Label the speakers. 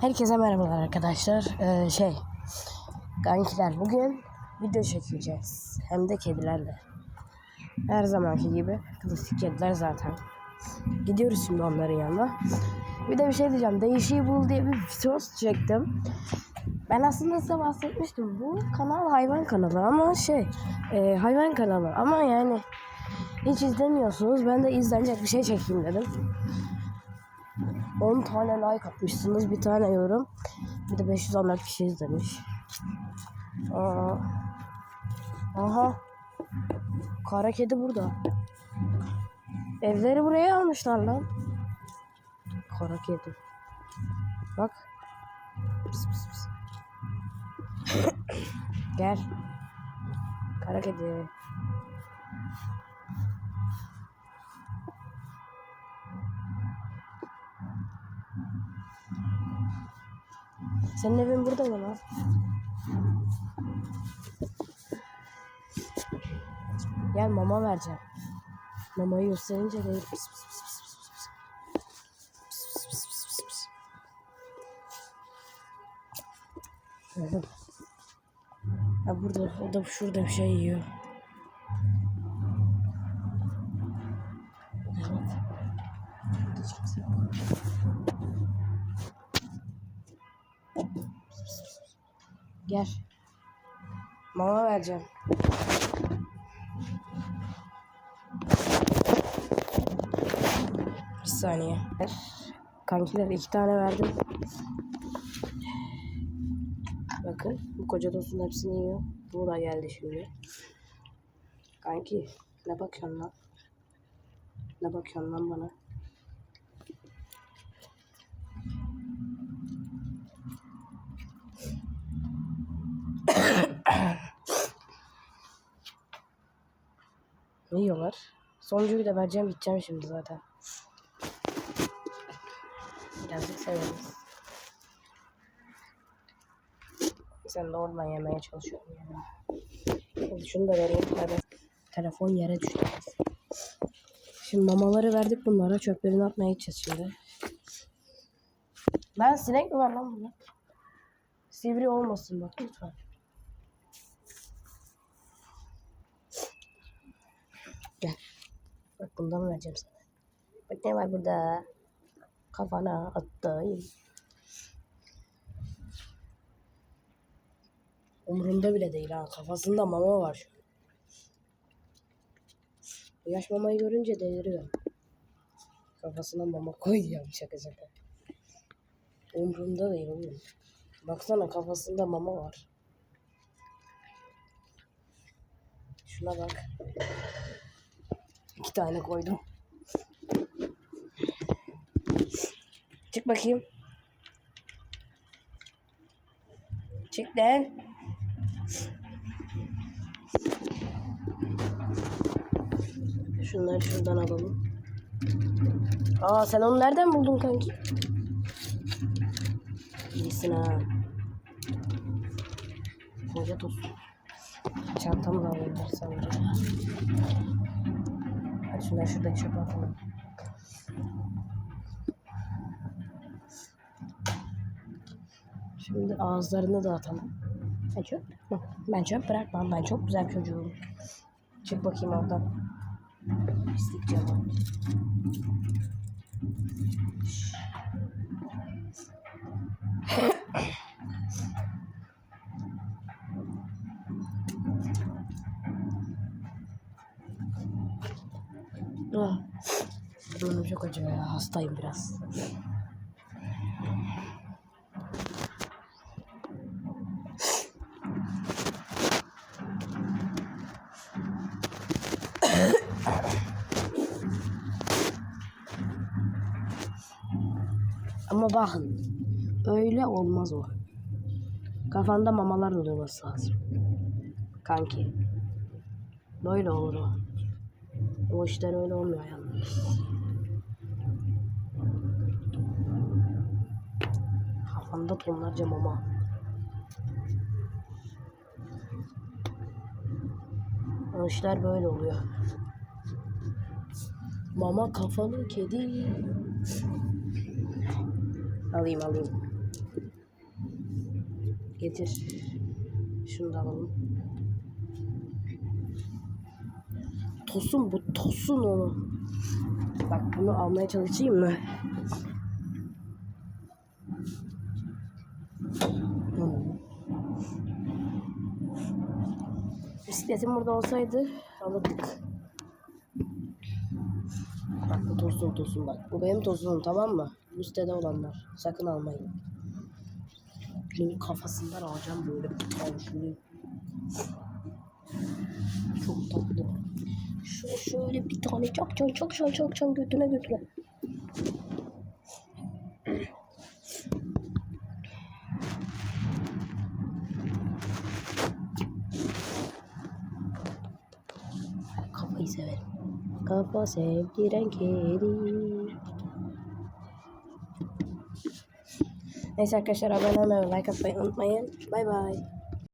Speaker 1: Herkese merhabalar arkadaşlar. Ee, şey, kankiler bugün video çekeceğiz. Hem de kedilerle. Her zamanki gibi. Klasik kediler zaten. Gidiyoruz şimdi onların yanına. Bir de bir şey diyeceğim. Değişiği bul diye bir video çektim. Ben aslında size bahsetmiştim. Bu kanal hayvan kanalı ama şey, e, hayvan kanalı. Ama yani hiç izlemiyorsunuz. Ben de izlenecek bir şey çekeyim dedim. 10 tane like atmışsınız. Bir tane yorum. Bir de 514 kişi izlemiş. Aa. Aha. Kara kedi burada. Evleri buraya almışlar lan. Kara kedi. Bak. Pıs pıs pıs. Gel. Kara kedi. Senin evin burada mı lan? Gel mama vereceğim. Mamayı gösterince pıs pıs pıs. Hı. Ha burada, o da şurada bir şey yiyor. Evet. Gel. Mama vereceğim. Bir saniye. Kankiler iki tane verdim. Bakın bu koca dostun hepsini yiyor. Bu da geldi şimdi. Kanki ne bakıyorsun lan? Ne bakıyorsun lan bana? Ne yiyorlar? Sonuncuyu da vereceğim gideceğim şimdi zaten. Birazcık severiz. Sen de oradan yemeye çalışıyorum yani. Hadi şunu da vereyim. Hadi. Telefon yere düştü. Şimdi mamaları verdik bunlara. Çöplerini atmaya gideceğiz şimdi. Lan sinek mi var lan burada? Sivri olmasın bak lütfen. Gel. Bak bundan vereceğim sana. Bak ne var burada. Kafana attım. Umurumda bile değil ha. Kafasında mama var. Bu Yaş mamayı görünce deliriyor. Kafasına mama koyuyor şaka şaka. Umurumda değil oğlum. Baksana kafasında mama var. Şuna bak. İki tane koydum. Çık bakayım. Çık lan. Şunları şuradan alalım. Aa sen onu nereden buldun kanki? İyisin ha. Koca tost. Çantamı da alayım dersen önce. Hadi şunları şurada çöpe atalım. Şimdi ağızlarını da atalım. Ben çöp. Ben çöp bırakmam. Ben çok güzel çocuğum. Çık bakayım oradan. Pislik canım. Burnum çok acıyor ya. Hastayım biraz. Ama bakın. Öyle olmaz o. Kafanda mamalar olması lazım. Kanki. Böyle olur o. O işler öyle olmuyor yalnız. Kafanda tonlarca mama. O işler böyle oluyor. Mama kafalı kedi. Alayım alayım. Getir. Şunu da alalım. Tosun bu tosun onu. Bak bunu almaya çalışayım mı? Bisikletim burada olsaydı alırdık. Bak bu tosun tosun bak. Bu benim tosunum tamam mı? Bu sitede olanlar. Sakın almayın. Bunun kafasından alacağım böyle tane şunu. Çok tatlı. Şöyle, şöyle bir tane çakcan çakcan çakcan götüne götüne. Kafayı severim. Kafa sevdiren kedi. Neyse arkadaşlar abone olmayı, like atmayı unutmayın. Bay bay.